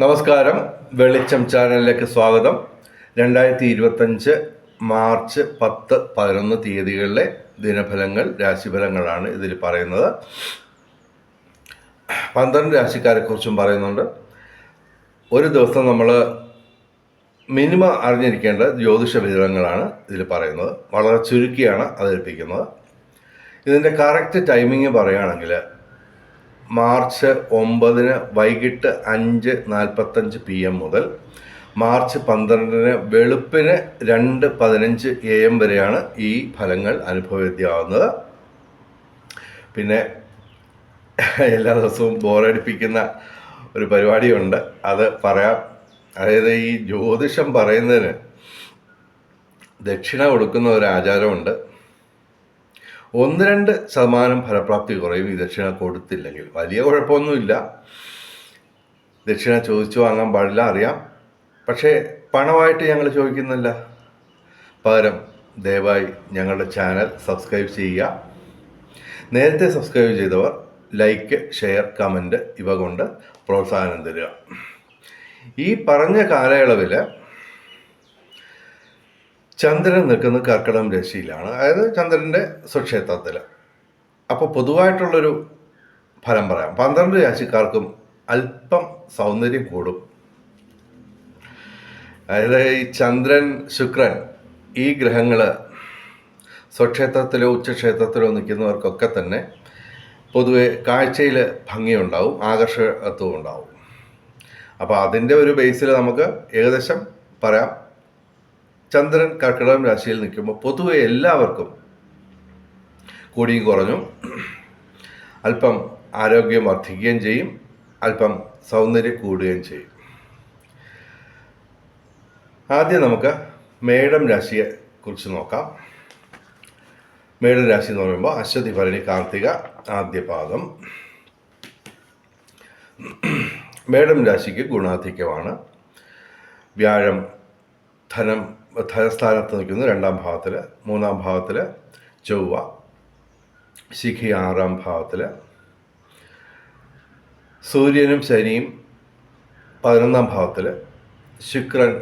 നമസ്കാരം. വെളിച്ചം ചാനലിലേക്ക് സ്വാഗതം. രണ്ടായിരത്തി ഇരുപത്തഞ്ച് മാർച്ച് പത്ത് പതിനൊന്ന് തീയതികളിലെ ദിനഫലങ്ങൾ രാശിഫലങ്ങളാണ് ഇതിൽ പറയുന്നത്. പന്ത്രണ്ട് രാശിക്കാരെ കുറിച്ചും പറയുന്നുണ്ട്. ഒരു ദിവസം നമ്മൾ മിനിമം അറിഞ്ഞിരിക്കേണ്ട ജ്യോതിഷ വിവരങ്ങളാണ് ഇതിൽ പറയുന്നത്. വളരെ ചുരുക്കിയാണ് അവതരിപ്പിക്കുന്നത്. ഇതിന്റെ കറക്റ്റ് ടൈമിങ് പറയുകയാണെങ്കിൽ മാർച്ച് ഒമ്പതിന് വൈകിട്ട് അഞ്ച് നാൽപ്പത്തഞ്ച് പി എം മുതൽ മാർച്ച് പന്ത്രണ്ടിന് വെളുപ്പിന് രണ്ട് പതിനഞ്ച് എ എം വരെയാണ് ഈ ഫലങ്ങൾ അനുഭവവേദ്യമാവുന്നത് പിന്നെ എല്ലാ ദിവസവും ബോറടിപ്പിക്കുന്ന ഒരു പരിപാടിയുണ്ട്. അത് പറയാം. അതായത് ഈ ജ്യോതിഷം പറയുന്നതിന് ദക്ഷിണ കൊടുക്കുന്ന ഒരു ആചാരമുണ്ട്. ഒന്ന് രണ്ട് ശതമാനം ഫലപ്രാപ്തി കുറയും ഈ ദക്ഷിണ കൊടുത്തില്ലെങ്കിൽ വലിയ കുഴപ്പമൊന്നുമില്ല. ദക്ഷിണ ചോദിച്ചു വാങ്ങാൻ പാടില്ല അറിയാം. പക്ഷേ പണമായിട്ട് ഞങ്ങൾ ചോദിക്കുന്നില്ല. പകരം ദയവായി ഞങ്ങളുടെ ചാനൽ സബ്സ്ക്രൈബ് ചെയ്യുക. നേരത്തെ സബ്സ്ക്രൈബ് ചെയ്തവർ ലൈക്ക് ഷെയർ കമന്റ് ഇവ കൊണ്ട് പ്രോത്സാഹനം തരിക. ഈ പറഞ്ഞ കാലയളവിൽ ചന്ദ്രൻ നിൽക്കുന്ന കർക്കിടകം രാശിയിലാണ്. അതായത് ചന്ദ്രന്റെ സ്വക്ഷേത്രത്തിൽ. അപ്പോൾ പൊതുവായിട്ടുള്ളൊരു ഫലം പറയാം പന്ത്രണ്ട് രാശിക്കാർക്കും അല്പം സൗന്ദര്യം കൂടും. അതായത് ഈ ചന്ദ്രൻ ശുക്രൻ ഈ ഗ്രഹങ്ങൾ സ്വക്ഷേത്രത്തിലോ ഉച്ചക്ഷേത്രത്തിലോ നിൽക്കുന്നവർക്കൊക്കെ തന്നെ പൊതുവെ കാഴ്ചയിൽ ഭംഗിയുണ്ടാവും ആകർഷകത്വം ഉണ്ടാവും. അപ്പോൾ അതിന്റെ ഒരു ബേസിൽ നമുക്ക് ഏകദേശം പറയാം. ചന്ദ്രൻ കർക്കിടകം രാശിയിൽ നിൽക്കുമ്പോൾ പൊതുവെ എല്ലാവർക്കും കൂടിയും കുറഞ്ഞു അല്പം ആരോഗ്യം വർദ്ധിക്കുകയും ചെയ്യും അല്പം സൗന്ദര്യം കൂടുകയും ചെയ്യും. ആദ്യം നമുക്ക് മേടം രാശിയെ കുറിച്ച് നോക്കാം. മേടം രാശി എന്ന് പറയുമ്പോൾ അശ്വതി ഭരണി കാർത്തിക ആദ്യ പാദം. മേടം രാശിക്ക് ഗുണാധിക്യമാണ്. വ്യാഴം ധനം ധനസ്ഥാനത്ത് നിൽക്കുന്നു രണ്ടാം ഭാവത്തിൽ മൂന്നാം ഭാവത്തിൽ ചൊവ്വ ശിഖി ആറാം ഭാവത്തിൽ സൂര്യനും ശനിയും പതിനൊന്നാം ഭാവത്തിൽ ശുക്രൻ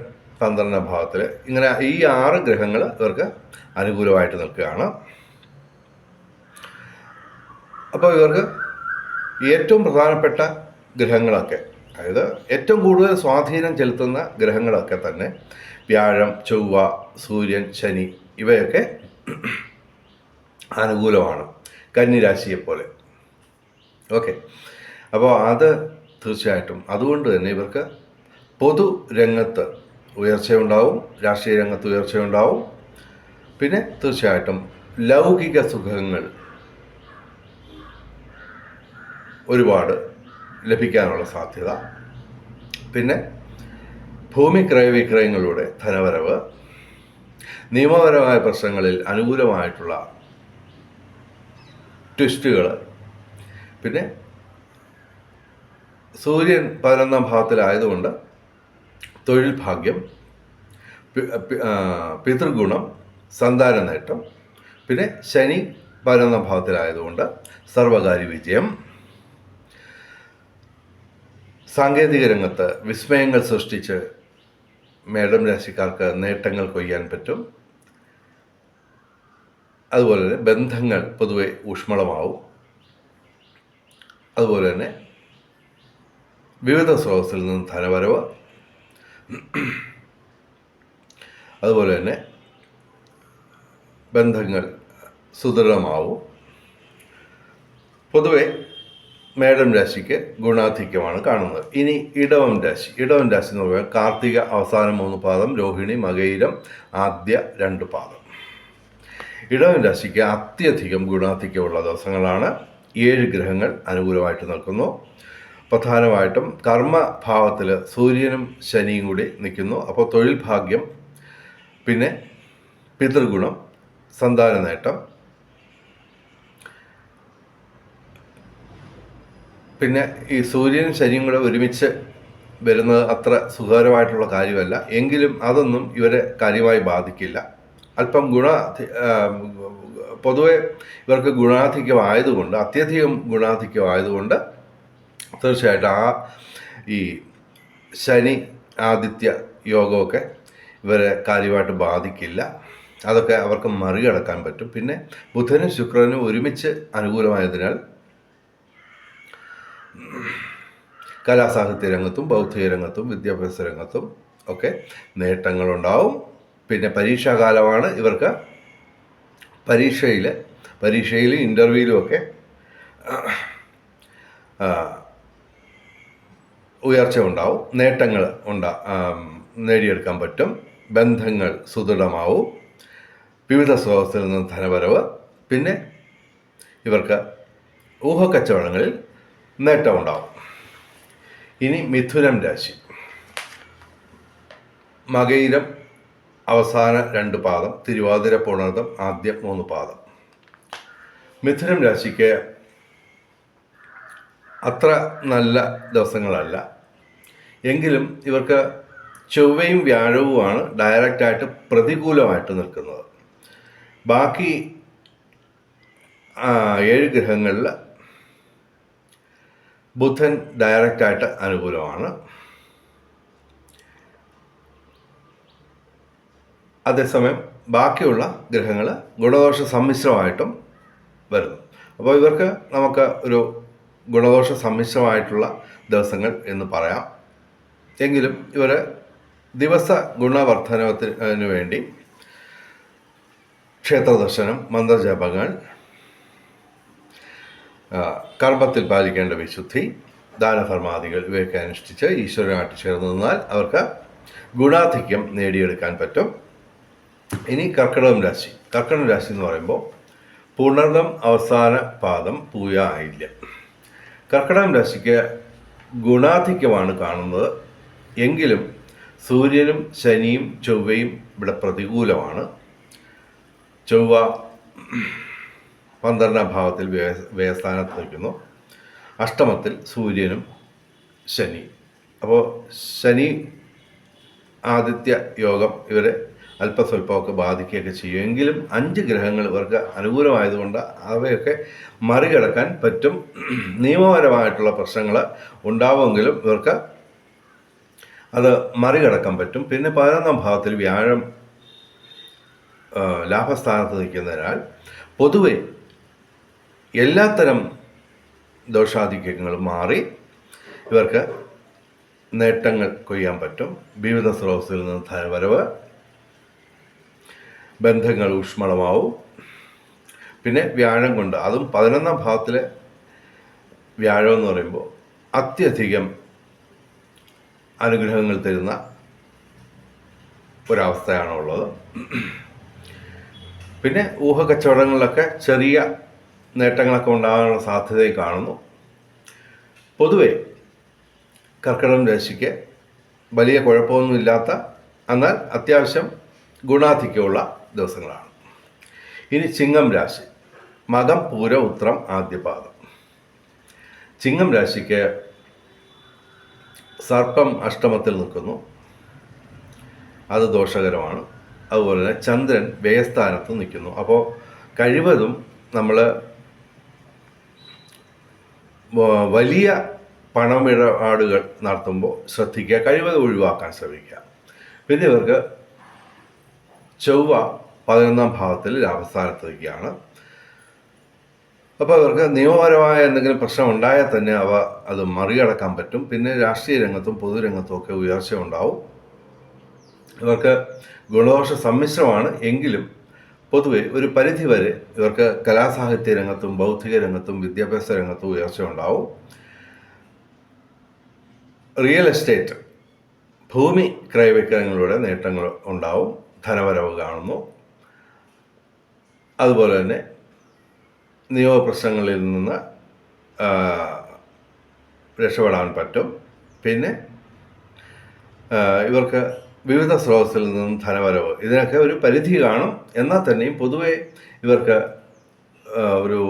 പന്ത്രണ്ടാം ഭാവത്തിൽ ഇങ്ങനെ ഈ ആറ് ഗ്രഹങ്ങൾ ഇവർക്ക് അനുകൂലമായിട്ട് നിൽക്കുകയാണ്. അപ്പോൾ ഇവർക്ക് ഏറ്റവും പ്രധാനപ്പെട്ട ഗ്രഹങ്ങളൊക്കെ അതായത് ഏറ്റവും കൂടുതൽ സ്വാധീനം ചെലുത്തുന്ന ഗ്രഹങ്ങളൊക്കെ തന്നെ വ്യാഴം ചൊവ്വ സൂര്യൻ ശനി ഇവയൊക്കെ അനുകൂലമാണ്. കന്നിരാശിയെപ്പോലെ. ഓക്കെ. അപ്പോൾ അത് തീർച്ചയായിട്ടും അതുകൊണ്ട് തന്നെ ഇവർക്ക് പൊതു രംഗത്ത് ഉയർച്ചയുണ്ടാവും രാഷ്ട്രീയ രംഗത്ത് ഉയർച്ചയുണ്ടാവും. പിന്നെ തീർച്ചയായിട്ടും ലൗകിക സുഖങ്ങൾ ഒരുപാട് ലഭിക്കാനുള്ള സാധ്യത. പിന്നെ ഭൂമി ക്രയവിക്രയങ്ങളുടെ ധനവരവ് നിയമപരമായ പ്രശ്നങ്ങളിൽ അനുകൂലമായിട്ടുള്ള ട്വിസ്റ്റുകൾ പിന്നെ സൂര്യൻ പതിനൊന്നാം ഭാവത്തിലായതുകൊണ്ട് തൊഴിൽ ഭാഗ്യം പിതൃഗുണം സന്താന നേട്ടം. പിന്നെ ശനി പതിനൊന്നാം ഭാവത്തിലായതുകൊണ്ട് സർവകാര്യ വിജയം. സാങ്കേതിക രംഗത്ത് വിസ്മയങ്ങൾ സൃഷ്ടിച്ച് മേഡം രാശിക്കാർക്ക് നേട്ടങ്ങൾ കൊയ്യാൻ പറ്റും. അതുപോലെ തന്നെ ബന്ധങ്ങൾ പൊതുവെ ഊഷ്മളമാവും. അതുപോലെ തന്നെ വിവിധ സ്രോതസ്സിൽ നിന്ന് ധനവരവ്. അതുപോലെ തന്നെ ബന്ധങ്ങൾ സുദൃഢമാവും. പൊതുവെ മേടം രാശിക്ക് ഗുണാധിക്യമാണ് കാണുന്നത്. ഇനി ഇടവം രാശി. ഇടവം രാശി എന്ന് പറയുന്നത് കാർത്തിക അവസാന മൂന്ന് പാദം രോഹിണി മകയിരം ആദ്യ രണ്ട് പാദം. ഇടവം രാശിക്ക് അത്യധികം ഗുണാധിക്യമുള്ള ദിവസങ്ങളാണ്. ഏഴ് ഗ്രഹങ്ങൾ അനുകൂലമായിട്ട് നിൽക്കുന്നു. പ്രധാനമായിട്ടും കർമ്മഭാവത്തിൽ സൂര്യനും ശനിയും കൂടി നിൽക്കുന്നു. അപ്പോൾ തൊഴിൽ ഭാഗ്യം പിന്നെ പിതൃഗുണം സന്താന നേട്ടം പിന്നെ ഈ സൂര്യനും ശനിയും കൂടെ ഒരുമിച്ച് വരുന്നത് അത്ര സുഖകരമായിട്ടുള്ള കാര്യമല്ല. എങ്കിലും അതൊന്നും ഇവരെ കാര്യമായി ബാധിക്കില്ല. അല്പം ഗുണ പൊതുവെ ഇവർക്ക് ഗുണാധിക്യമായതുകൊണ്ട് അത്യധികം ഗുണാധിക്യമായതുകൊണ്ട് തീർച്ചയായിട്ടും ആ ഈ ശനി ആദിത്യ യോഗമൊക്കെ ഇവരെ കാര്യമായിട്ട് ബാധിക്കില്ല. അതൊക്കെ അവർക്ക് മറികടക്കാൻ പറ്റും. പിന്നെ ബുധനും ശുക്രനും ഒരുമിച്ച് അനുകൂലമായതിനാൽ കലാസാഹിത്യ രംഗത്തും ബൗദ്ധിക രംഗത്തും വിദ്യാഭ്യാസ രംഗത്തും ഒക്കെ നേട്ടങ്ങളുണ്ടാവും. പിന്നെ പരീക്ഷാകാലമാണ് ഇവർക്ക് പരീക്ഷയിൽ പരീക്ഷയിലും ഇന്റർവ്യൂവിലും ഒക്കെ ഉയർച്ച ഉണ്ടാവും. നേട്ടങ്ങൾ ഉണ്ടാ നേടിയെടുക്കാൻ പറ്റും. ബന്ധങ്ങൾ സുദൃഢമാവും. വിവിധ സ്രോതസ്സിൽ നിന്ന് ധനവരവ്. പിന്നെ ഇവർക്ക് ഊഹക്കച്ചവടങ്ങളിൽ നേട്ടമുണ്ടാവും ഇനി മിഥുനം രാശി. മകയിരം അവസാന രണ്ട് പാദം തിരുവാതിര പുണർദം ആദ്യ മൂന്ന് പാദം. മിഥുനം രാശിക്ക് അത്ര നല്ല ദിവസങ്ങളല്ല. എങ്കിലും ഇവർക്ക് ചൊവ്വയും വ്യാഴവുമാണ് ഡയറക്റ്റായിട്ട് പ്രതികൂലമായിട്ട് നിൽക്കുന്നത്. ബാക്കി ഏഴ് ഗ്രഹങ്ങളിൽ ബുധൻ ഡയറക്റ്റായിട്ട് അനുകൂലമാണ്. അതേസമയം ബാക്കിയുള്ള ഗ്രഹങ്ങൾ ഗുണദോഷ സമ്മിശ്രമായിട്ടും വരുന്നു. അപ്പോൾ ഇവർക്ക് നമുക്ക് ഒരു ഗുണദോഷ സമ്മിശ്രമായിട്ടുള്ള ദിവസങ്ങൾ എന്ന് പറയാം. എങ്കിലും ഇവർ ദിവസ ഗുണവർദ്ധനത്തിന് വേണ്ടി ക്ഷേത്രദർശനം മന്ത്രജപങ്ങൾ കർമ്മത്തിൽ പാലിക്കേണ്ട വിശുദ്ധി ദാനധർമാദികൾ ഇവയൊക്കെ അനുഷ്ഠിച്ച് ഈശ്വരനായിട്ട് ചേർന്ന് നിന്നാൽ അവർക്ക് ഗുണാധിക്യം നേടിയെടുക്കാൻ പറ്റും. ഇനി കർക്കിടകം രാശി. കർക്കിടകം രാശി എന്ന് പറയുമ്പോൾ പുണർദം അവസാന പാദം പൂയ ആയില്ല. കർക്കിടകം രാശിക്ക് ഗുണാധിക്യമാണ് കാണുന്നത്. എങ്കിലും സൂര്യനും ശനിയും ചൊവ്വയും ഇവിടെ പ്രതികൂലമാണ്. ചൊവ്വ പന്ത്രണ്ടാം ഭാവത്തിൽ വ്യയ- നിൽക്കുന്നു. അഷ്ടമത്തിൽ സൂര്യനും ശനി. അപ്പോൾ ശനി ആദിത്യ യോഗം ഇവരെ അല്പസ്വല്പമൊക്കെ ബാധിക്കുകയൊക്കെ ചെയ്യും. എങ്കിലും അഞ്ച് ഗ്രഹങ്ങൾ ഇവർക്ക് അനുകൂലമായതുകൊണ്ട് അവയൊക്കെ മറികടക്കാൻ പറ്റും. നിയമപരമായിട്ടുള്ള പ്രശ്നങ്ങൾ ഉണ്ടാവുമെങ്കിലും ഇവർക്ക് അത് മറികടക്കാൻ പറ്റും. പിന്നെ പതിനൊന്നാം ഭാവത്തിൽ വ്യാഴം ലാഭസ്ഥാനത്ത് നിൽക്കുന്നതിനാൽ പൊതുവെ എല്ലാത്തരം ദോഷാധിക്യങ്ങളും മാറി ഇവർക്ക് നേട്ടങ്ങൾ കൊയ്യാൻ പറ്റും. വിവിധ സ്രോതസ്സിൽ നിന്ന് ധനവരവ് ബന്ധങ്ങൾ ഊഷ്മളമാവും. പിന്നെ വ്യാഴം കൊണ്ട് അതും പതിനൊന്നാം ഭാഗത്തിലെ വ്യാഴം എന്ന് പറയുമ്പോൾ അത്യധികം അനുഗ്രഹങ്ങൾ തരുന്ന ഒരവസ്ഥയാണുള്ളത്. പിന്നെ ഊഹക്കച്ചവടങ്ങളിലൊക്കെ ചെറിയ നേട്ടങ്ങളൊക്കെ ഉണ്ടാകാനുള്ള സാധ്യതയും കാണുന്നു. പൊതുവെ കർക്കിടകം രാശിക്ക് വലിയ കുഴപ്പമൊന്നുമില്ലാത്ത എന്നാൽ അത്യാവശ്യം ഗുണാധിക്യമുള്ള ദിവസങ്ങളാണ്. ഇനി ചിങ്ങം രാശി മകം പൂര ഉത്രം ആദ്യപാദം. ചിങ്ങം രാശിക്ക് സർപ്പം അഷ്ടമത്തിൽ നിൽക്കുന്നു. അത് ദോഷകരമാണ്. അതുപോലെ തന്നെ ചന്ദ്രൻ വ്യയസ്ഥാനത്ത് നിൽക്കുന്നു. അപ്പോൾ കഴിവതും നമ്മൾ വലിയ പണമിടപാടുകൾ നടത്തുമ്പോൾ ശ്രദ്ധിക്കുക കഴിവതും ഒഴിവാക്കാൻ ശ്രമിക്കുക. പിന്നെ ഇവർക്ക് ചൊവ്വ പതിനൊന്നാം ഭാവത്തിൽ ലാഭസ്ഥാനത്തേക്കാണ് അപ്പോൾ ഇവർക്ക് നിയമപരമായ എന്തെങ്കിലും പ്രശ്നം ഉണ്ടായാൽ തന്നെ അവ അത് മറികടക്കാൻ പറ്റും. പിന്നെ രാഷ്ട്രീയ രംഗത്തും പൊതുരംഗത്തും ഒക്കെ ഉയർച്ച ഉണ്ടാവും ഇവർക്ക് ഗുണദോഷ സമ്മിശ്രമാണ്. എങ്കിലും പൊതുവെ ഒരു പരിധി വരെ ഇവർക്ക് കലാസാഹിത്യ രംഗത്തും ബൗദ്ധിക രംഗത്തും വിദ്യാഭ്യാസ രംഗത്തും ഉയർച്ച ഉണ്ടാവും. റിയൽ എസ്റ്റേറ്റ് ഭൂമി ക്രയവിക്രയങ്ങളുടെ നേട്ടങ്ങൾ ഉണ്ടാവും ധനവരവ് കാണുന്നു. അതുപോലെ തന്നെ നിയമപ്രശ്നങ്ങളിൽ നിന്ന് രക്ഷപ്പെടാൻ പറ്റും. പിന്നെ ഇവർക്ക് വിവിധ സ്രോതസ്സിൽ നിന്നും ധനവരവ് ഇതിനൊക്കെ ഒരു പരിധി കാണും. എന്നാൽ തന്നെയും പൊതുവെ ഇവർക്ക് ഒരു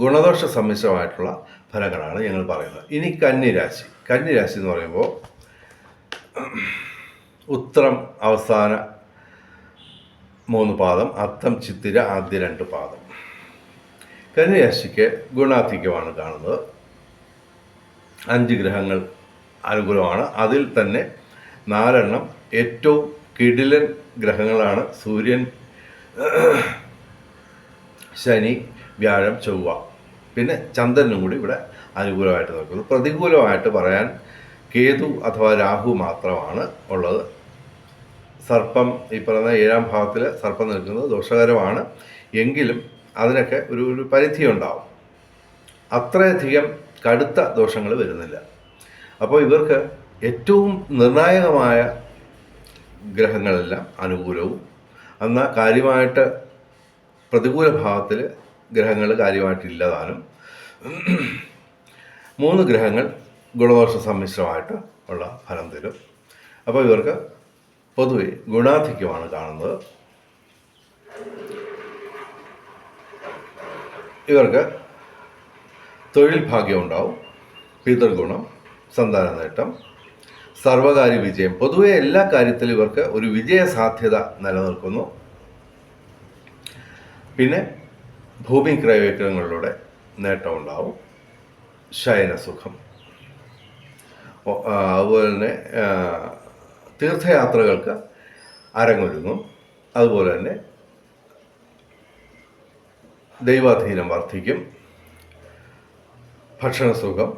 ഗുണദോഷ സമ്മിശ്രമായിട്ടുള്ള ഫലങ്ങളാണ് ഞങ്ങൾ പറയുന്നത്. ഇനി കന്നിരാശി. കന്നിരാശി എന്ന് പറയുമ്പോൾ ഉത്തരം അവസാന മൂന്ന് പാദം അത്തം ചിത്തിര ആദ്യ രണ്ട് പാദം. കന്യരാശിക്ക് ഗുണാധിക്യമാണ് കാണുന്നത്. അഞ്ച് ഗ്രഹങ്ങൾ അനുകൂലമാണ്. അതിൽ തന്നെ നാലെണ്ണം ഏറ്റവും കിടിലൻ ഗ്രഹങ്ങളാണ് സൂര്യൻ ശനി വ്യാഴം ചൊവ്വ. പിന്നെ ചന്ദ്രനും കൂടി ഇവിടെ അനുകൂലമായിട്ട് നിൽക്കുന്നു പ്രതികൂലമായിട്ട് പറയാൻ കേതു അഥവാ രാഹു മാത്രമാണ് ഉള്ളത്. സർപ്പം ഈ പറയുന്ന ഏഴാം ഭാവത്തിൽ സർപ്പം നിൽക്കുന്നത് ദോഷകരമാണ്. എങ്കിലും അതിനൊക്കെ ഒരു ഒരു പരിധി ഉണ്ടാവും അത്രയധികം കടുത്ത ദോഷങ്ങൾ വരുന്നില്ല. അപ്പോൾ ഇവർക്ക് ഏറ്റവും നിർണായകമായ ഗ്രഹങ്ങളെല്ലാം അനുകൂലവും. എന്നാൽ കാര്യമായിട്ട് പ്രതികൂല ഭാവത്തിൽ ഗ്രഹങ്ങൾ കാര്യമായിട്ടില്ലതാനും. മൂന്ന് ഗ്രഹങ്ങൾ ഗുണദോഷ സമ്മിശ്രമായിട്ട് ഉള്ള ഫലം തരും. അപ്പോൾ ഇവർക്ക് പൊതുവെ ഗുണാധിക്യമാണ് കാണുന്നത്. ഇവർക്ക് തൊഴിൽ ഭാഗ്യം ഉണ്ടാവും പിതൃഗുണം സന്താന നേട്ടം സർവകാര്യ വിജയം. പൊതുവെ എല്ലാ കാര്യത്തിലും ഇവർക്ക് ഒരു വിജയ സാധ്യത നിലനിൽക്കുന്നു. പിന്നെ ഭൂമി ക്രയവിക്രയങ്ങളിലൂടെ നേട്ടമുണ്ടാവും ശയനസുഖം അതുപോലെ തന്നെ തീർത്ഥയാത്രകൾക്ക് അരങ്ങൊരുങ്ങും. അതുപോലെ തന്നെ ദൈവാധീനം വർദ്ധിക്കും. ഭക്ഷണസുഖം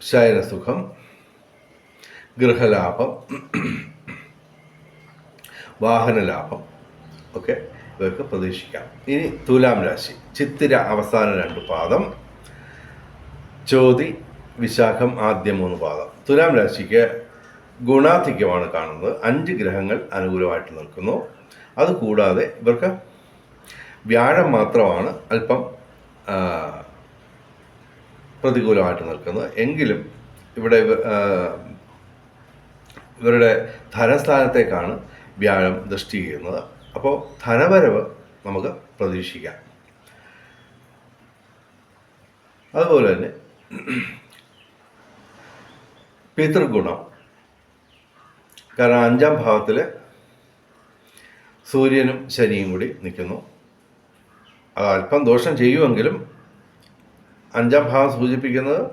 ശയനസുഖം ഗൃഹലാഭം വാഹനലാഭം ഒക്കെ ഇവർക്ക് പ്രതീക്ഷിക്കാം. ഇനി തുലാം രാശി ചിത്തിര അവസാന രണ്ട് പാദം ചോതി വിശാഖം ആദ്യ മൂന്ന് പാദം. തുലാം രാശിക്ക് ഗുണാധിക്യമാണ് കാണുന്നത്. അഞ്ച് ഗ്രഹങ്ങൾ അനുകൂലമായിട്ട് നിൽക്കുന്നു. അതുകൂടാതെ ഇവർക്ക് വ്യാഴം മാത്രമാണ് അല്പം പ്രതികൂലമായിട്ട് നിൽക്കുന്നത്. എങ്കിലും ഇവിടെ ഇവരുടെ ധനസ്ഥാനത്തേക്കാണ് വ്യാഴം ദൃഷ്ടി ചെയ്യുന്നത്. അപ്പോൾ ധനവരവ് നമുക്ക് പ്രതീക്ഷിക്കാം. അതുപോലെ തന്നെ പിതൃഗുണം. കാരണം അഞ്ചാം ഭാവത്തിൽ സൂര്യനും ശനിയും കൂടി നിൽക്കുന്നു. അത് അല്പം ദോഷം ചെയ്യുമെങ്കിലും അഞ്ചാം ഭാവം സൂചിപ്പിക്കുന്നത്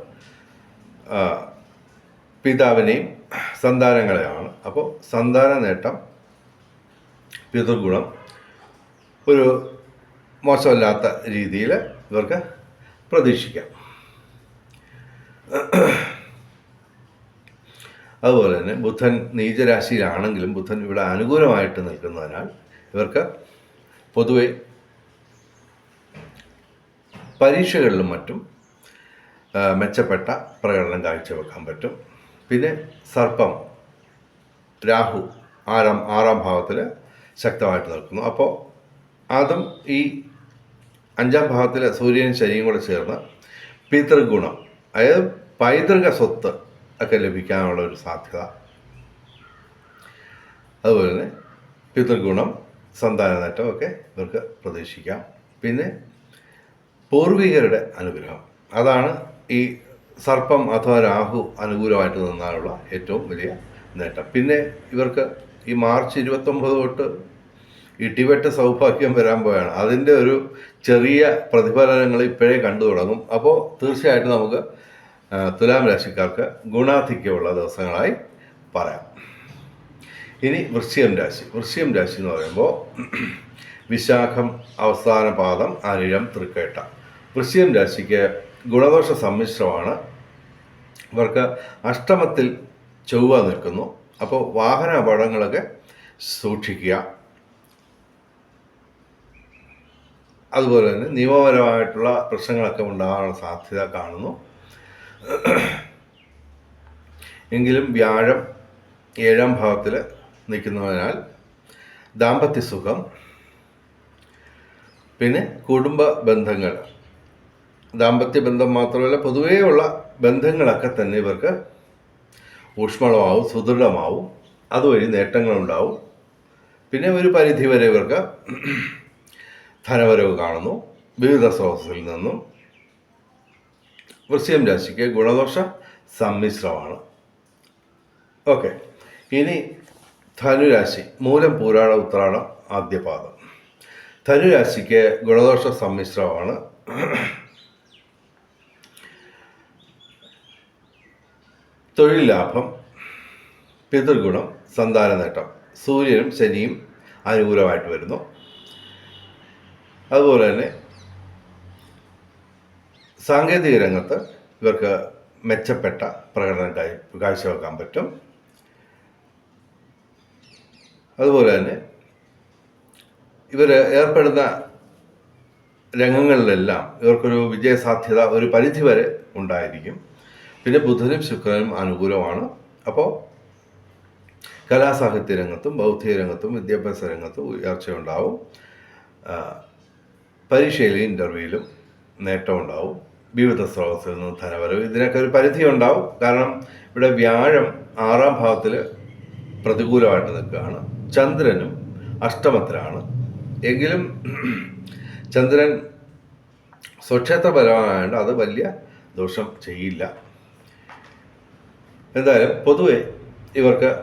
പിതാവിനെയും സന്താനങ്ങളെയാണ്. അപ്പോൾ സന്താന നേട്ടം പിതൃഗുണം ഒരു മോശമല്ലാത്ത രീതിയിൽ ഇവർക്ക് പ്രതീക്ഷിക്കാം. അതുപോലെ തന്നെ ബുധൻ നീചരാശിയിലാണെങ്കിലും ബുധൻ ഇവിടെ അനുകൂലമായിട്ട് നിൽക്കുന്നതിനാൽ ഇവർക്ക് പൊതുവെ പരീക്ഷകളിലും മറ്റും മെച്ചപ്പെട്ട പ്രകടനം കാഴ്ചവെക്കാൻ പറ്റും. പിന്നെ സർപ്പം രാഹു ആറാം ആറാം ഭാവത്തിൽ ശക്തമായിട്ട് നിൽക്കുന്നു. അപ്പോൾ അതും ഈ അഞ്ചാം ഭാവത്തിൽ സൂര്യനും ശനിയും കൂടെ ചേർന്ന് പിതൃഗുണം അതായത് പൈതൃക സ്വത്ത് ഒക്കെ ലഭിക്കാനുള്ള ഒരു സാധ്യത. അതുപോലെ തന്നെ പിതൃഗുണം സന്താന നേട്ടം ഒക്കെ ഇവർക്ക് പ്രതീക്ഷിക്കാം. പിന്നെ പൂർവികരുടെ അനുഗ്രഹം. അതാണ് ഈ സർപ്പം അഥവാ രാഹു അനുകൂലമായിട്ട് നിന്നാലുള്ള ഏറ്റവും വലിയ നേട്ടം. പിന്നെ ഇവർക്ക് ഈ മാർച്ച് ഇരുപത്തൊമ്പത് തൊട്ട് ടിവറ്റ സൗഭാഗ്യം വരാൻ പോയാണ്. അതിന്റെ ഒരു ചെറിയ പ്രതിഫലനങ്ങൾ ഇപ്പോഴേ കണ്ടു തുടങ്ങും. അപ്പോൾ തീർച്ചയായിട്ടും നമുക്ക് തുലാം രാശിക്കാർക്ക് ഗുണാധിക്യമുള്ള ദിവസങ്ങളായി പറയാം. ഇനി വൃശ്ചികം രാശി. വൃശ്ചികം രാശി എന്ന് പറയുമ്പോൾ വിശാഖം അവസാന പാദം അനിഴം തൃക്കേട്ട. വൃശ്ചികം രാശിക്ക് ഗുണദോഷ സമ്മിശ്രമാണ് ഇവർക്ക് അഷ്ടമത്തിൽ ചൊവ്വ നിൽക്കുന്നു. അപ്പോൾ വാഹന അപകടങ്ങളൊക്കെ സൂക്ഷിക്കുക. അതുപോലെ തന്നെ നിയമപരമായിട്ടുള്ള പ്രശ്നങ്ങളൊക്കെ ഉണ്ടാകാനുള്ള സാധ്യത കാണുന്നു. എങ്കിലും വ്യാഴം ഏഴാം ഭാവത്തിൽ നിൽക്കുന്നതിനാൽ ദാമ്പത്യ സുഖം പിന്നെ കുടുംബ ബന്ധങ്ങൾ. ദാമ്പത്യ ബന്ധം മാത്രമല്ല പൊതുവേ ഉള്ള ബന്ധങ്ങളൊക്കെ തന്നെ ഇവർക്ക് ഊഷ്മളമാവും സുദൃഢമാവും. അതുവഴി നേട്ടങ്ങളുണ്ടാവും. പിന്നെ ഒരു പരിധി വരെ ഇവർക്ക് ധനവരവ് കാണുന്നു. വിവിധ സ്രോതസ്സിൽ നിന്നും വൃശ്യം രാശിക്ക് ഗുണദോഷ സമ്മിശ്രമാണ്. ഓക്കെ. ഇനി ധനുരാശി മൂലം പൂരാട ഉത്രാടം ആദ്യപാദം. ധനുരാശിക്ക് ഗുണദോഷ സമ്മിശ്രമാണ്. തൊഴിൽ ലാഭം പിതൃഗുണം സന്താന നേട്ടം. സൂര്യനും ശനിയും അനുകൂലമായിട്ട് വരുന്നു. അതുപോലെ തന്നെ സാങ്കേതിക രംഗത്ത് ഇവർക്ക് മെച്ചപ്പെട്ട പ്രകടനം കാഴ്- കാഴ്ചവെക്കാൻ പറ്റും. അതുപോലെ തന്നെ ഇവർ ഏർപ്പെടുന്ന രംഗങ്ങളിലെല്ലാം ഇവർക്കൊരു വിജയസാധ്യത ഒരു പരിധിവരെ ഉണ്ടായിരിക്കും. പിന്നെ ബുധനും ശുക്രനും അനുകൂലമാണ്. അപ്പോൾ കലാസാഹിത്യ രംഗത്തും ബൗദ്ധിക രംഗത്തും വിദ്യാഭ്യാസ രംഗത്തും ഉയർച്ചയുണ്ടാവും. പരീക്ഷയിലും ഇന്റർവ്യൂവിലും നേട്ടമുണ്ടാവും വിവിധ സ്രോതസ്സിൽ നിന്ന് ധനവരവ് ഇതിനൊക്കെ ഒരു പരിധി ഉണ്ടാവും കാരണം ഇവിടെ വ്യാഴം ആറാം ഭാവത്തിൽ പ്രതികൂലമായിട്ട് നിൽക്കുകയാണ്. ചന്ദ്രനും അഷ്ടമത്തിലാണ് എങ്കിലും ചന്ദ്രൻ സ്വക്ഷേത്രപരമായതുകൊണ്ട് അത് വലിയ ദോഷം ചെയ്യില്ല. എന്തായാലും പൊതുവെ ഇവർക്ക്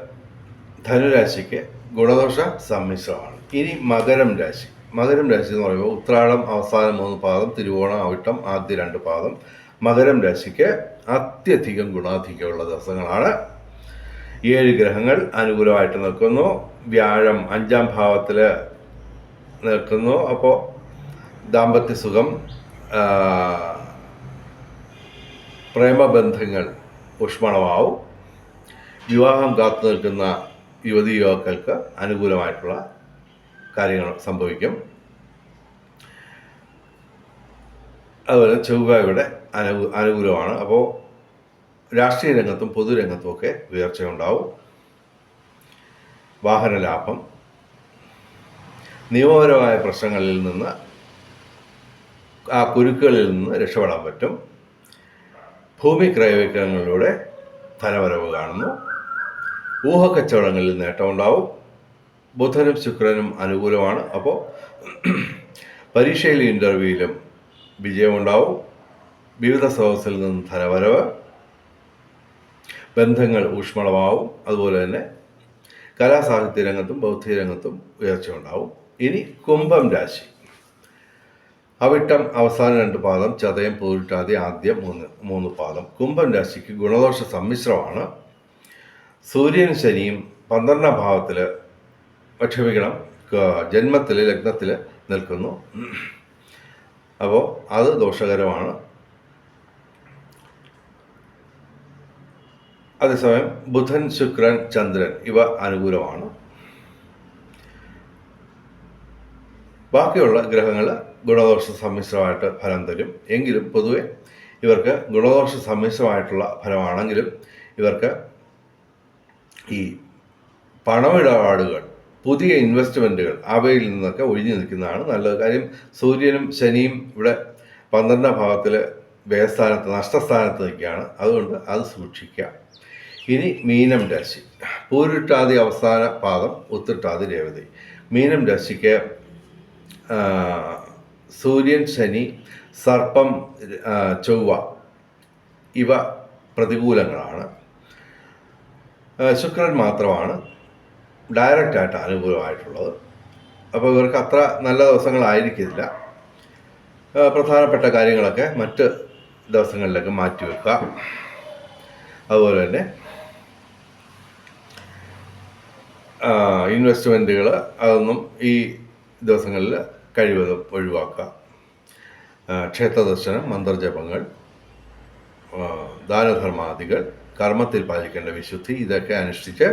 ധനുരാശിക്ക് ഗുണദോഷ സമ്മിശ്രമാണ്. ഇനി മകരം രാശി. മകരം രാശി എന്ന് പറയുമ്പോൾ ഉത്രാടം അവസാനം മൂന്ന് പാദം തിരുവോണം അവിട്ടം ആദ്യ രണ്ട് പാദം. മകരം രാശിക്ക് അത്യധികം ഗുണാധികമുള്ള ദിവസങ്ങളാണ്. ഏഴ് ഗ്രഹങ്ങൾ അനുകൂലമായിട്ട് നിൽക്കുന്നു. വ്യാഴം അഞ്ചാം ഭാവത്തിൽ നിൽക്കുന്നു. അപ്പോൾ ദാമ്പത്യ സുഖം പ്രേമബന്ധങ്ങൾ ഊഷ്മളമാവും. വിവാഹം കാത്തു നിൽക്കുന്ന യുവതി യുവാക്കൾക്ക് അനുകൂലമായിട്ടുള്ള കാര്യങ്ങൾ സംഭവിക്കും. അതുപോലെ ചൊവ്വയുടെ അനു അനുകൂലമാണ്. അപ്പോൾ രാഷ്ട്രീയ രംഗത്തും പൊതുരംഗത്തും ഒക്കെ ഉയർച്ചയുണ്ടാവും. വാഹന ലാഭം. നിയമപരമായ പ്രശ്നങ്ങളിൽ നിന്ന് ആ കുരുക്കുകളിൽ നിന്ന് രക്ഷപ്പെടാൻ പറ്റും. ഭൂമി ക്രയവിക്രയങ്ങളിലൂടെ ധനവരവ് കാണുന്നു. ഊഹക്കച്ചവടങ്ങളിൽ നേട്ടമുണ്ടാവും ബുധനും ശുക്രനും അനുകൂലമാണ്. അപ്പോൾ പരീക്ഷയിലും ഇന്റർവ്യൂവിലും വിജയമുണ്ടാവും. വിവിധ സ്രോതസ്സിൽ നിന്ന് ധനവരവ് ബന്ധങ്ങൾ ഊഷ്മളമാവും. അതുപോലെ തന്നെ കലാസാഹിത്യ രംഗത്തും ബൗദ്ധിക രംഗത്തും ഉയർച്ച ഉണ്ടാവും ഇനി കുംഭം രാശി. അവിട്ടം അവസാന രണ്ട് പാദം ചതയം പൂരിട്ടാതി ആദ്യം മൂന്ന് മൂന്ന് പാദം. കുംഭം രാശിക്ക് ഗുണദോഷ സമ്മിശ്രമാണ്. സൂര്യൻ ശനിയും പന്ത്രണ്ടാം ഭാവത്തിൽ ക്ഷമിക്കണം ജന്മത്തിൽ ലഗ്നത്തിൽ നിൽക്കുന്നു. അപ്പോൾ അത് ദോഷകരമാണ്. അതേസമയം ബുധൻ ശുക്രൻ ചന്ദ്രൻ ഇവ അനുകൂലമാണ്. ബാക്കിയുള്ള ഗ്രഹങ്ങൾ ഗുണദോഷ സമ്മിശ്രമായിട്ട് ഫലം തരും. എങ്കിലും പൊതുവെ ഇവർക്ക് ഗുണദോഷ സമ്മിശ്രമായിട്ടുള്ള ഫലമാണെങ്കിലും ഇവർക്ക് ഈ പണമിടപാടുകൾ പുതിയ ഇൻവെസ്റ്റ്മെന്റുകൾ അവയിൽ നിന്നൊക്കെ ഒഴിഞ്ഞു നിൽക്കുന്നതാണ് നല്ലത്. കാര്യം സൂര്യനും ശനിയും ഇവിടെ പന്ത്രണ്ടാം ഭാവത്തിൽ വ്യയസ്ഥാനത്ത് നഷ്ടസ്ഥാനത്ത് നിൽക്കുകയാണ്. അതുകൊണ്ട് അത് സൂക്ഷിക്കുക. ഇനി മീനം രാശി. പൂരിട്ടാതി അവസാന പാദം ഉത്തിട്ടാതി രേവതി. മീനം രാശിക്ക് സൂര്യൻ ശനി സർപ്പം ചൊവ്വ ഇവ പ്രതികൂലങ്ങളാണ്. ശുക്രൻ മാത്രമാണ് ഡയറക്റ്റായിട്ട് അനുകൂലമായിട്ടുള്ളത്. അപ്പോൾ ഇവർക്ക് അത്ര നല്ല ദിവസങ്ങളായിരിക്കില്ല. പ്രധാനപ്പെട്ട കാര്യങ്ങളൊക്കെ മറ്റ് ദിവസങ്ങളിലേക്ക് മാറ്റിവെക്കുക അതുപോലെ തന്നെ ഇൻവെസ്റ്റ്മെന്റുകൾ അതൊന്നും ഈ ദിവസങ്ങളിൽ കഴിവതും ഒഴിവാക്കുക. ക്ഷേത്രദർശനം മന്ത്രജപങ്ങൾ ദാനധർമാദികൾ കർമ്മത്തിൽ പാലിക്കേണ്ട വിശുദ്ധി ഇതൊക്കെ അനുഷ്ഠിച്ച്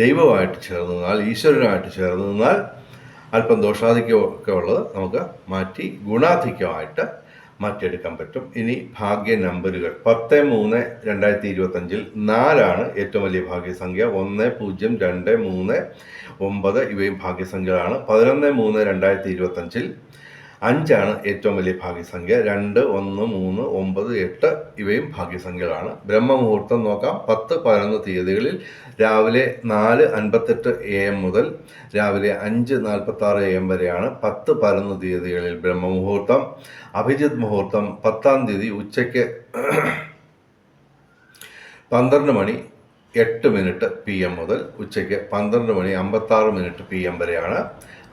ദൈവമായിട്ട് ചേർന്ന് നിന്നാൽ ഈശ്വരനായിട്ട് ചേർന്ന് നിന്നാൽ അല്പം ദോഷാധിക്യമൊക്കെ ഉള്ളത് നമുക്ക് മാറ്റി ഗുണാധിക്യമായിട്ട് മാറ്റിയെടുക്കാൻ പറ്റും. ഇനി ഭാഗ്യ നമ്പറുകൾ പത്ത് മൂന്ന് രണ്ടായിരത്തി ഇരുപത്തഞ്ചിൽ നാലാണ് ഏറ്റവും വലിയ ഭാഗ്യസംഖ്യ. ഒന്ന് പൂജ്യം രണ്ട് മൂന്ന് ഒമ്പത് ഇവയും ഭാഗ്യസംഖ്യകളാണ്. പതിനൊന്ന് മൂന്ന് രണ്ടായിരത്തി ഇരുപത്തഞ്ചിൽ അഞ്ചാണ് ഏറ്റവും വലിയ ഭാഗ്യസംഖ്യ. രണ്ട് ഒന്ന് മൂന്ന് ഒമ്പത് എട്ട് ഇവയും ഭാഗ്യസംഖ്യകളാണ്. ബ്രഹ്മമുഹൂർത്തം നോക്കാം. പത്ത് പതിനൊന്ന് തീയതികളിൽ രാവിലെ നാല് അൻപത്തെട്ട് എ എം മുതൽ രാവിലെ അഞ്ച് നാൽപ്പത്തി ആറ് എ എം വരെയാണ് പത്ത് പതിനൊന്ന് തീയതികളിൽ ബ്രഹ്മമുഹൂർത്തം. അഭിജിത് മുഹൂർത്തം പത്താം തീയതി ഉച്ചയ്ക്ക് പന്ത്രണ്ട് മണി. എട്ട് മിനിറ്റ് പി എം മുതൽ ഉച്ചയ്ക്ക് പന്ത്രണ്ട് മണി അമ്പത്താറ് മിനിറ്റ് പി എം വരെയാണ്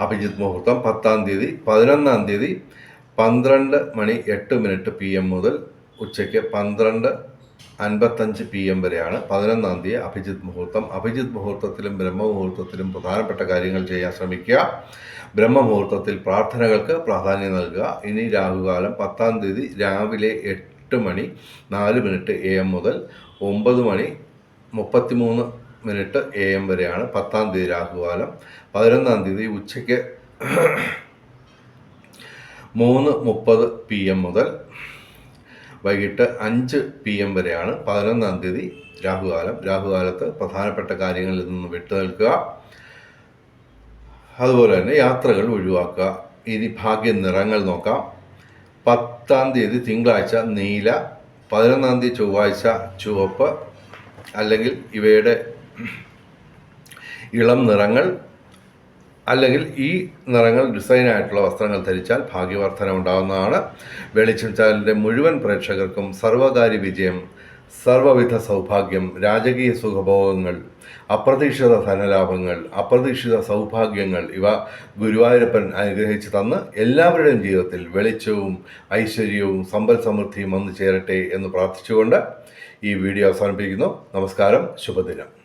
അഭിജിത് മുഹൂർത്തം പത്താം തീയതി പതിനൊന്നാം തീയതി പന്ത്രണ്ട് മണി എട്ട് മിനിറ്റ് പി എം മുതൽ ഉച്ചയ്ക്ക് പന്ത്രണ്ട് അൻപത്തഞ്ച് പി എം വരെയാണ് പതിനൊന്നാം തീയതി അഭിജിത് മുഹൂർത്തം. അഭിജിത് മുഹൂർത്തത്തിലും ബ്രഹ്മമുഹൂർത്തത്തിലും പ്രധാനപ്പെട്ട കാര്യങ്ങൾ ചെയ്യാൻ ശ്രമിക്കുക. ബ്രഹ്മമുഹൂർത്തത്തിൽ പ്രാർത്ഥനകൾക്ക് പ്രാധാന്യം നൽകുക. ഇനി രാഹുകാലം പത്താം തീയതി രാവിലെ എട്ട് മണി നാല് മിനിറ്റ് എ എം മുതൽ ഒമ്പത് മണി മുപ്പത്തിമൂന്ന് മിനിറ്റ് എ എം വരെയാണ് പത്താം തീയതി രാഹുകാലം. പതിനൊന്നാം തീയതി ഉച്ചയ്ക്ക് മൂന്ന് മുപ്പത് പി എം മുതൽ വൈകിട്ട് അഞ്ച് പി എം വരെയാണ് പതിനൊന്നാം തീയതി രാഹുകാലം. രാഹുകാലത്ത് പ്രധാനപ്പെട്ട കാര്യങ്ങളിൽ നിന്ന് വിട്ടുനിൽക്കുക അതുപോലെ തന്നെ യാത്രകൾ ഒഴിവാക്കുക. ഇനി ഭാഗ്യ നിറങ്ങൾ നോക്കാം. പത്താം തീയതി തിങ്കളാഴ്ച നീല പതിനൊന്നാം തീയതി ചൊവ്വാഴ്ച ചുവപ്പ് അല്ലെങ്കിൽ ഇവയുടെ ഇളം നിറങ്ങൾ അല്ലെങ്കിൽ ഈ നിറങ്ങൾ ഡിസൈനായിട്ടുള്ള വസ്ത്രങ്ങൾ ധരിച്ചാൽ ഭാഗ്യവർദ്ധന ഉണ്ടാകുന്നതാണ് വെളിച്ചം ചാനലിന്റെ മുഴുവൻ പ്രേക്ഷകർക്കും സർവകാര്യ വിജയം സർവവിധ സൗഭാഗ്യം രാജകീയ സുഖഭോഗങ്ങൾ അപ്രതീക്ഷിത ധനലാഭങ്ങൾ അപ്രതീക്ഷിത സൗഭാഗ്യങ്ങൾ ഇവ ഗുരുവായൂരപ്പൻ അനുഗ്രഹിച്ചു തന്ന് എല്ലാവരുടെയും ജീവിതത്തിൽ വെളിച്ചവും ഐശ്വര്യവും സമ്പൽ സമൃദ്ധിയും വന്നു ചേരട്ടെ എന്ന് പ്രാർത്ഥിച്ചുകൊണ്ട് ഈ വീഡിയോ അവസാനിപ്പിക്കുന്നു. നമസ്കാരം. ശുഭദിനം.